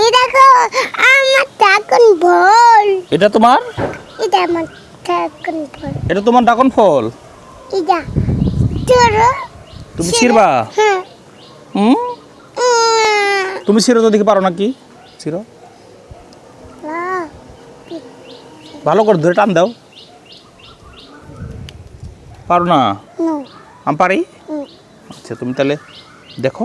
এই দেখো আমার ড্রাগন বল এটা তোমার? এটা আমার ড্রাগন বল এটা তোমার ড্রাগন ফল? এটা তোর তুমি ছিড়বা? হ্যাঁ। হুম? তুমি ছিঁড়ো তো দেখি পারো নাকি? ছিঁড়ো। ভালো করে ধরে টান দাও। পারো না? আমি পারি? আচ্ছা তুমি তাহলে দেখো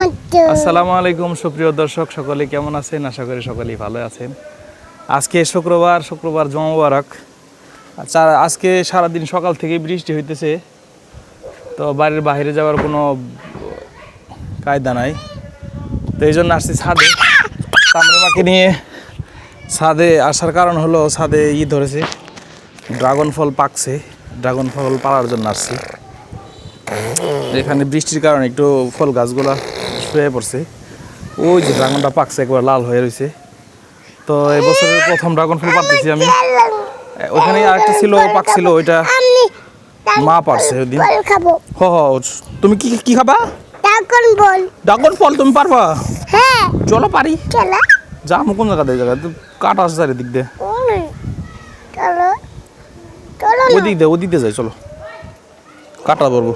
তো আসসালামু আলাইকুম, সুপ্রিয় দর্শক, সকলে কেমন আছেন? আশা করি সকলেই ভালো আছেন। আজকে শুক্রবার শুক্রবার জমাবারক মুবারক। আচ্ছা আজকে সারাদিন সকাল থেকে বৃষ্টি হইতেছে। তো বাড়ির বাইরে যাওয়ার কোনো কায়দা নাই। তো এই জন্য আসছি ছাদে। তামরিমাকে নিয়ে ছাদে আসার কারণ হলো ছাদে ই ধরেছে, ড্রাগন ফল পাকছে। ড্রাগন ফল পাড়ার জন্য আসছি। এখানে বৃষ্টির কারণে একটু ফল গাছগুলা শুয়ে পড়ছে। ওই যে ড্রাগনটা পাকছে, একবার লাল হয়ে রয়েছে তো এই বছরের প্রথম ড্রাগন ফল পাচ্ছি আমি। ওখানে আরেকটা ছিল পাকছিল, ওইটা মা পারছে ওই দিন হ হ তুমি কি কি খাবা? ড্রাগন বল ড্রাগন ফল, তুমি পারবা? হ্যাঁ চলো পারি। খেলা যা আমি কোন জায়গা দিয়ে জায়গা কাটা আছে চারিদিক দিয়ে। ওই চলো চলো দিক দিয়ে দিক দিয়ে যাই, চলো। কাটা পড়ব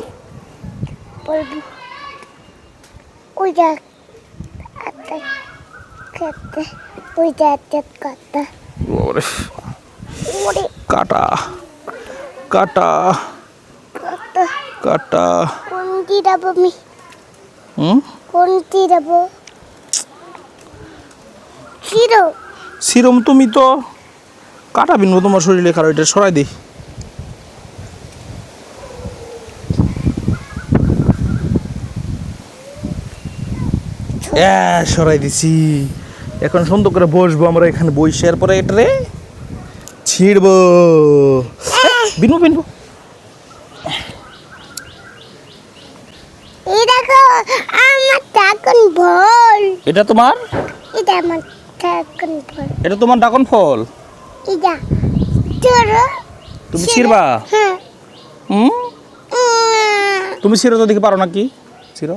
বলবি ওরে, ওরে। কাটা কাটা কাটা। কোনটি আমি? হুম? কোনটি চিরো সিরম তুমি তো কাটা বিনবো তোমার শরীরে খারাপ এটা সরাই দিই। হ্যাঁ সরাই দিছি। এখন সুন্দর করে বসবো আমরা এখানে বসে। এরপরে এটারে ছিড়বো। বিনবো বিনবো এটা তোমার? এটা আমার তোমার ড্রাগন ফল? এটা তুমি ছিড়বা? হ্যাঁ। হুম? তুমি ছিড়ো তো দেখি পারো নাকি? ছিড়ো।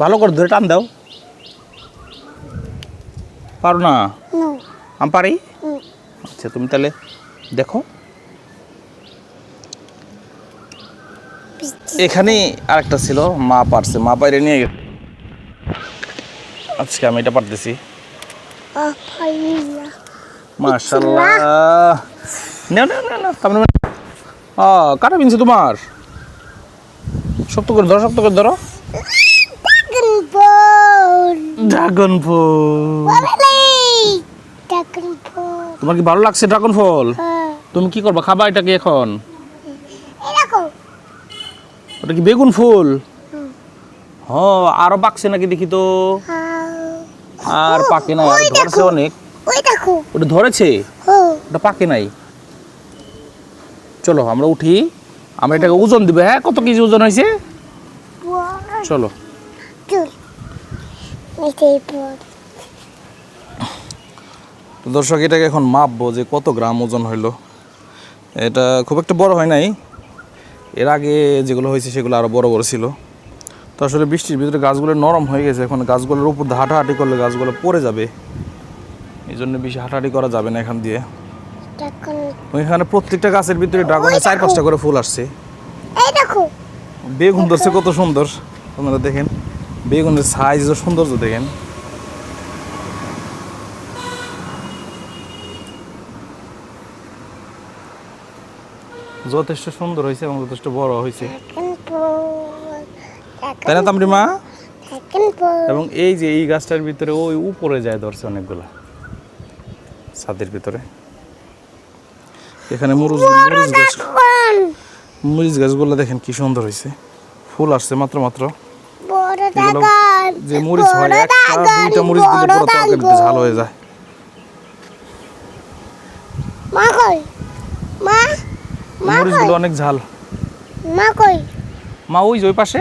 ভালো করে ধরে টান দাও। পারো না? আমি পারি? আচ্ছা তুমি তাহলে দেখো। এখানে আরেকটা ছিল মা পারছে মা বাইরে নিয়ে গেছে। আজকে আমি এটা পারতেছি। মাশাল্লাহ না না না না তার ও কাটা বিনছে তোমার। শক্ত করে ধরো শক্ত করে ধরো। ড্রাগন ফল ড্রাগন তোমার কি ভালো লাগছে ড্রাগন ফল হ্যাঁ। তুমি কি করবা? খাবা এটাকে এখন? ওটা কি বেগুন ফুল? হ আরও পাকছে নাকি দেখি তো। হ্যাঁ। আর পাকে নাই আর ধরছে অনেক। ওটা ধরেছে? ওটা পাকে নাই। চলো আমরা উঠি। আমরা এটাকে ওজন দিবে। হ্যাঁ কত কেজি ওজন হয়েছে? চলো। দর্শক এটাকে এখন মাপবো যে কত গ্রাম ওজন হইল। এটা খুব একটা বড় হয় নাই। এর আগে যেগুলো হয়েছে সেগুলো আরও বড় বড় ছিল। তো আসলে বৃষ্টির ভিতরে গাছগুলো নরম হয়ে গেছে। এখন গাছগুলোর উপর দিয়ে হাঁটাহাঁটি করলে গাছগুলো পড়ে যাবে। এই জন্য বেশি হাঁটাহাঁটি করা যাবে না এখান দিয়ে। ড্রাগন ওইখানে প্রত্যেকটা গাছের ভিতরে ড্রাগনের চার পাঁচটা করে ফুল আসছে। বেগুন ধরছে কত সুন্দর। আপনারা দেখেন। বেগুনের সাইজ সৌন্দর্য দেখেন। যথেষ্ট সুন্দর হয়েছে এবং যথেষ্ট বড় হয়েছে। তাই না ড্রাগন বল এবং এই যে এই গাছটার ভিতরে ওই উপরে যায় ধরছে অনেকগুলা ছাদের ভিতরে। এখানে মরুচ মরিচ গাছ মরিচ গাছগুলো দেখেন কি সুন্দর হয়েছে। ফুল আসছে মাত্র মাত্র। এগুলো যে মরিচ হয় একটা দুইটা মরিচ দিলে পুরো তরকারিতে ঝাল হয়ে যায়। মা কই? মা? মা মরিচগুলো অনেক ঝাল। মা কই? মা ওই ওই পাশে।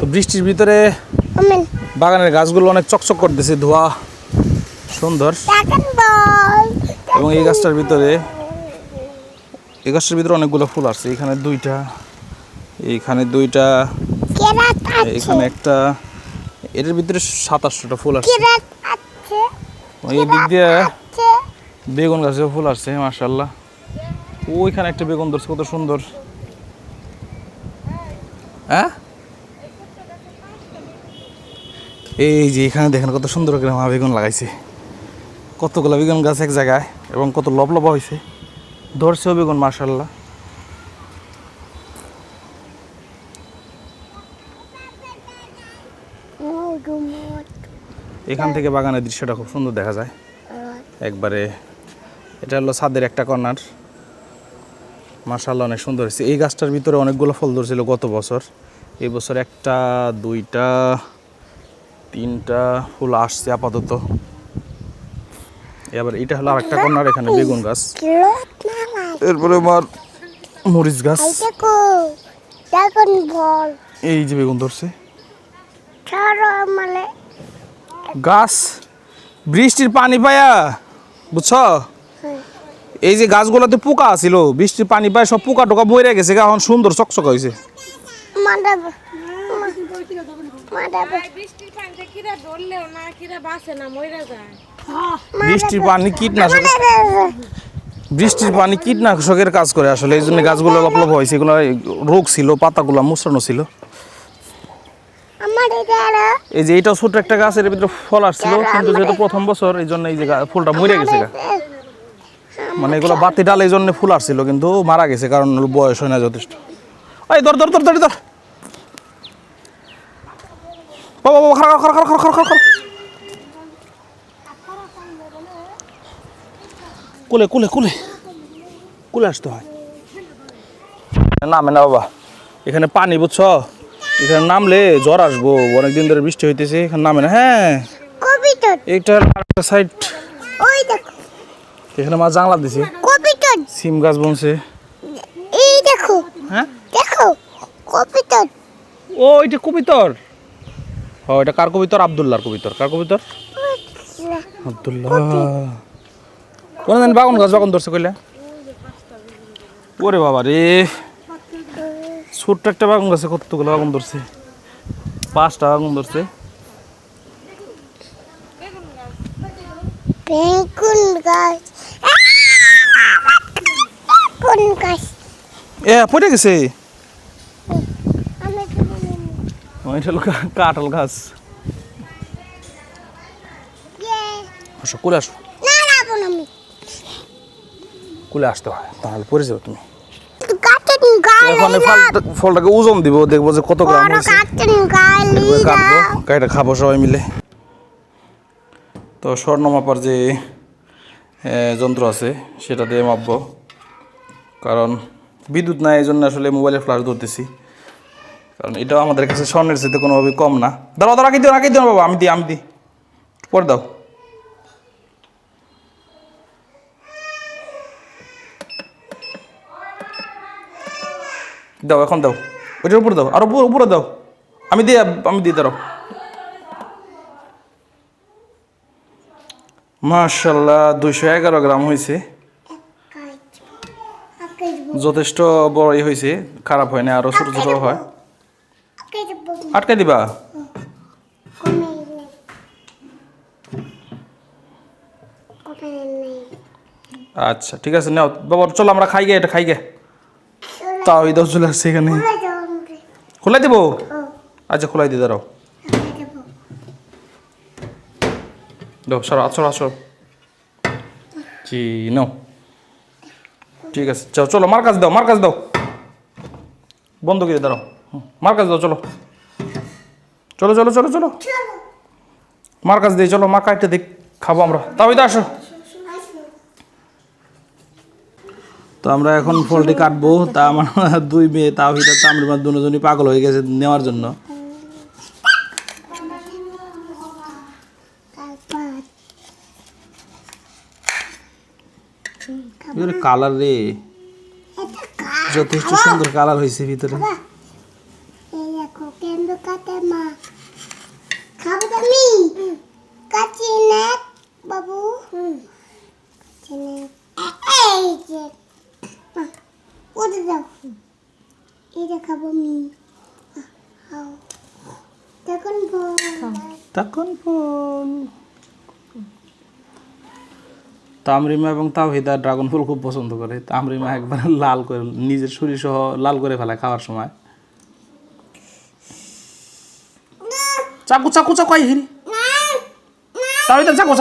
তো বৃষ্টির ভিতরে বাগানের গাছগুলো অনেক চকচক করতেছে ধোয়া সুন্দর। এবং এই গাছটার ভিতরে এই গাছটার ভিতরে অনেকগুলো ফুল আসছে। এখানে দুইটা এইখানে দুইটা কেরাত আছে। এখানে একটা এটার ভিতরে সাতাশটা ফুল আসছে। কেরাত আছে। এই দিক দিয়ে বেগুন গাছে ফুল আসছে মার্শাল্লাহ ওইখানে একটা বেগুন ধরছে কত সুন্দর। হ্যাঁ? এই যে এখানে দেখেন কত সুন্দর করে মা বেগুন লাগাইছে। কতগুলো বেগুন গাছ এক জায়গায় এবং কত লবলবা হয়েছে ধরছেও বেগুন মার্শাল্লাহ এখান থেকে বাগানের দৃশ্যটা খুব সুন্দর দেখা যায়। একবারে এটা হলো ছাদের একটা কর্নার। মার্শাল্লাহ অনেক সুন্দর হয়েছে। এই গাছটার ভিতরে অনেকগুলো ফল ধরছিল গত বছর। এই বছর একটা, দুইটা, তিনটা ফুল আসছে আপাতত। এবার এটা হলো আরেকটা কর্নার, এখানে বেগুন গাছ। এরপরে আমার মরিচ গাছ। এই দেখো ড্রাগন বল। এই যে বেগুন ধরছে। মানে গাছ বৃষ্টির পানি পায়া বুঝছ? এই যে গাছগুলোতে পোকা আছিল বৃষ্টির পানি পায় সব পোকা টোকা মরে গেছে গা, এখন সুন্দর চকচক হয়েছে যায়। বৃষ্টির পানি কীটনাশক। বৃষ্টির পানি কীটনাশকের কাজ করে আসলে এই জন্য গাছগুলো লপলপ হয়েছে এগুলো রোগ ছিল পাতাগুলো মুসরানো ছিল। এই যে এইটাও ছোট একটা গাছের ভিতরে ফল আসছিল কিন্তু যেহেতু প্রথম বছর এই জন্য এই যে ফুলটা মরে গেছে। মানে এগুলো বাতি ডাল এই জন্য ফুল আসছিল কিন্তু মারা গেছে কারণ বয়স হয় না যথেষ্ট। এই ধর ধর ধর ধর ধর। বাবা বাবা খারা খারা খারা খারা খারা খারা কুলে কুলে কুলে। কুলে আসতে হয়। নামে না বাবা। এখানে পানি বুঝছ? এখানে নামলে জ্বর আসব। অনেকদিন ধরে বৃষ্টি হইতেছে এখানে নামে না। হ্যাঁ। একটা সাইড এখানে মা জাংলা দিছে। কবিতর সিম গাছ বনছে। এই দেখো। হ্যাঁ? দেখো। কবিতর ও এটা কবিতর। ও এটা কার কবিতর? আবদুল্লাহর কবিতর। কার কবিতর? আবদুল্লাহ। কোন দিন বাগান গাছ বাগান ধরছে কইলে? ওরে বাবা রে। ছোট্ট একটা বাগান গাছে কতগুলো বাগান ধরছে? পাঁচটা বাগান ধরছে। এ পড়ে গেছে? এটা হলো কাঁঠাল গাছ। আসো কুলে আসো। কুলে আসতে হয়। তাহলে পড়ে যাবে তুমি। এখন ফলটাকে ওজন দিব দেখব যে কত গ্রাম কাটবো। কাইটা খাব সবাই মিলে। তো স্বর্ণ মাপার যে যন্ত্র আছে সেটা দিয়ে মাপবো। কারণ বিদ্যুৎ নাই এই জন্য আসলে মোবাইলে ফ্লাশ ধরতেছি। কারণ এটাও আমাদের কাছে স্বর্ণের সাথে কোনোভাবে কম না। দাঁড়াও দাঁড়া রাখি দিও রাখি দিও বাবা আমি দিই আমি দিই। পরে দাও। দাও, এখন দাও। ওইটার উপরে দাও, আর উপরে দাও। আমি দিই আমি দিই দাঁড়াও। মার্শাল্লাহ দুইশো এগারো গ্রাম হয়েছে যথেষ্ট বড়ই হয়েছে খারাপ হয় না আরও ছোটো ছোটো হয়। আটকে দিবা? আচ্ছা ঠিক আছে, নাও। বাবা, চলো আমরা খাই গে, এটা খাই গে। তাও এই দাও চলে আসছে এখানে। খোলাই দেবো? আচ্ছা খোলাই দিয়ে দাঁড়াও। দাও সরো আসো আসো। জি নাও ঠিক আছে চলো চলো মার কাছে দাও মার কাছে দাও। বন্ধ করে দাঁড়াও। মার কাছে দাও চলো। চলো চলো চলো চলো। মার কাছে দিই চলো মা কাটতে দিক খাব আমরা। তাও তো আসো। তো আমরা এখন ফলটি কাটবো তা আমার দুই মেয়ে তাও হিটা তামিল দুজনই পাগল হয়ে গেছে নেওয়ার জন্য। কালার রে? যথেষ্ট সুন্দর কালার হয়েছে ভিতরে খাব তুমি কাচি নে বাবু কাচি নে এই যে ওটা দাও এটা খাব আমি খাও তখন বল তখন ফল তামরিমা এবং তাওহিদা ড্রাগন ফল খুব পছন্দ করে। তামরিমা একবার লাল করে নিজের শরীর সহ লাল করে ফেলায় খাওয়ার সময়। চাকু চাকু চাকু আই হিরি। তাওহিদা চাকু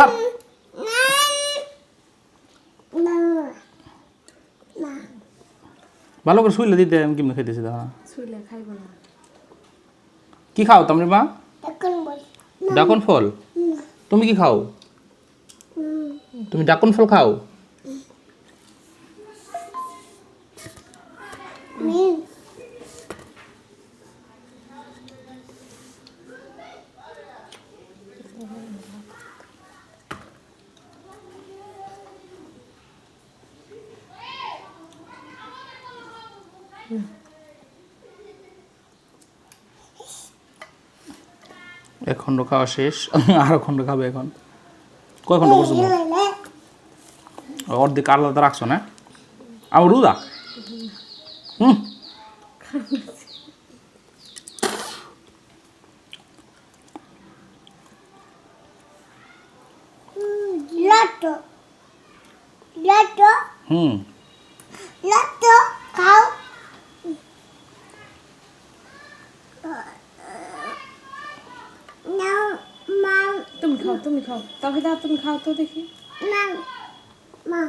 না ভালো করে শুইলে দিতে আমি কেমনি খাইতেছি দাঁড়া শুইলে খাইব না। কি খাও তামরিমা? বল। ডাকন ফল। তুমি কি খাও? তুমি ডাকন ফল খাও? মিন। এক খণ্ড খাওয়া শেষ। আরও খণ্ড খাবে এখন। কয় খণ্ড করছ অর্ধেক আলাদা রাখছো না? আমার রুদা হুম লটো লটো হুম লটো খাও নাও মা তুমি খাও। খাও দাও তুমি খাও তো দেখি। মা মা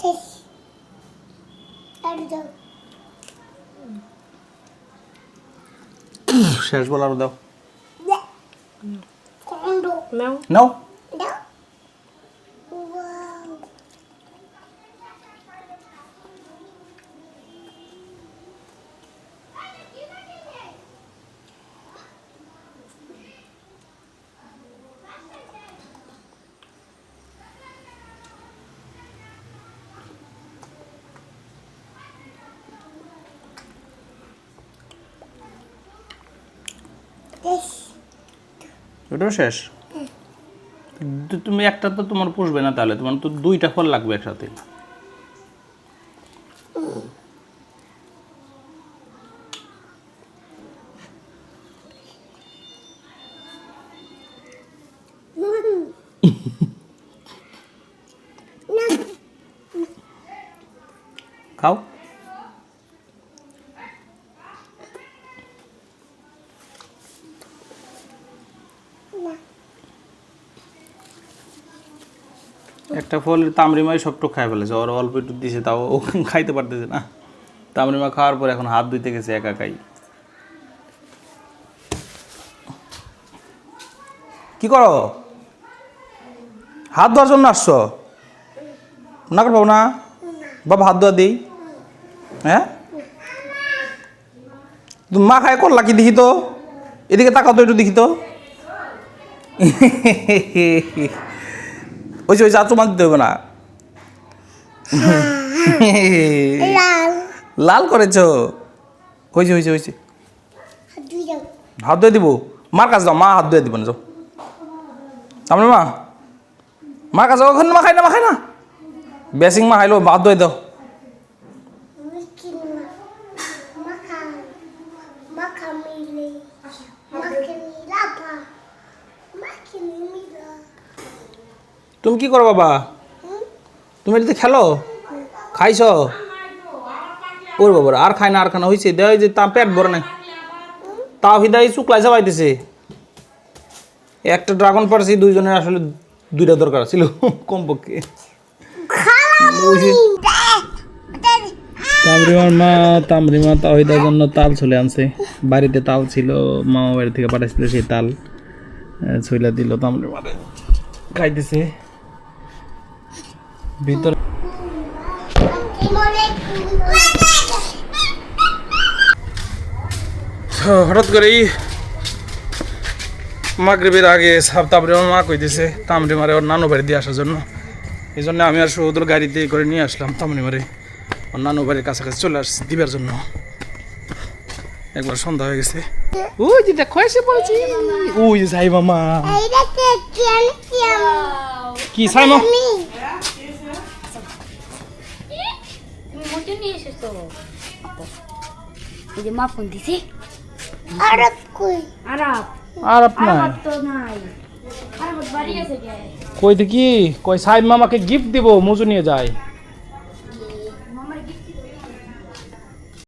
টেস্ট দাও। শেষ বল আরও দাও। নাও। নাও। এটাও শেষ? তুমি একটা তো তোমার পুষবে না তাহলে তোমার তো দুইটা ফল লাগবে একসাথে। খাও। একটা ফল তামরিমাই সবটুকু খাই ফেলেছে ওর অল্প একটু দিছে, তাও ও খাইতে পারতেছে না। তামরিমা খাওয়ার পর এখন হাত ধুইতে গেছে একা একাই। কি করো? হাত ধোয়ার জন্য আসছো? না করব না? বাবা হাত ধোয়া দিই। হ্যাঁ? মা খায় করলা কি দেখি তো? এদিকে তাকাও তো একটু দেখি ওই যে ওই যা মাছ দিতে হবে না? লাল। লাল ওই যে ওই যে ওই যে হাত ধুয়ে দিব? মার কাছে যাও মা হাত ধুয়ে দিব না যাও। মা? মার কাছে ওখানে মা খাই না মা খাই না? বেসিং মা খাইলো হাত ধুয়ে দাও। তুমি কি করো বাবা? তুমি এটাতে খেলো? খাইছ? ওর বাবার আর খায় না আর খানা হয়েছে দেয় যে তা পেট ভরে নাই। তাও হিদাই শুক্লাই চাবাইতেছে একটা ড্রাগন পারছি দুইজনের আসলে দুইটা দরকার ছিল কমপক্ষে। তামরিমার মা তামরিমা তাওহিদার জন্য তাল চলে আনছে। বাড়িতে তাল ছিল মামা বাড়ি থেকে পাঠাইছিল সেই তাল ছইলা দিল তামরিমারে। খাইতেছে। ভিতরে হঠাৎ করেই মাগরিবের আগে সাপ আমার মা কইতেছে তামরে মারে ওর নানু বাড়ি দিয়ে আসার জন্য। এই জন্য আমি আর সৌদুর গাড়িতে করে নিয়ে আসলাম তামরে মারে ওর নানু বাড়ির কাছাকাছি চলে আসছি দিবার জন্য। একবার সন্ধ্যা হয়ে গেছে। ওই যে দেখো এসে পড়েছি। ওই যে সাই মামা কি সাই মা এসেছ এই যে মা দিছি আরব কই আরব আর আপনার আরব তো নাই আরব বাড়ি গেছে কে কই দেখি কই সাইম মামাকে গিফট দিব মজু নিয়ে যায়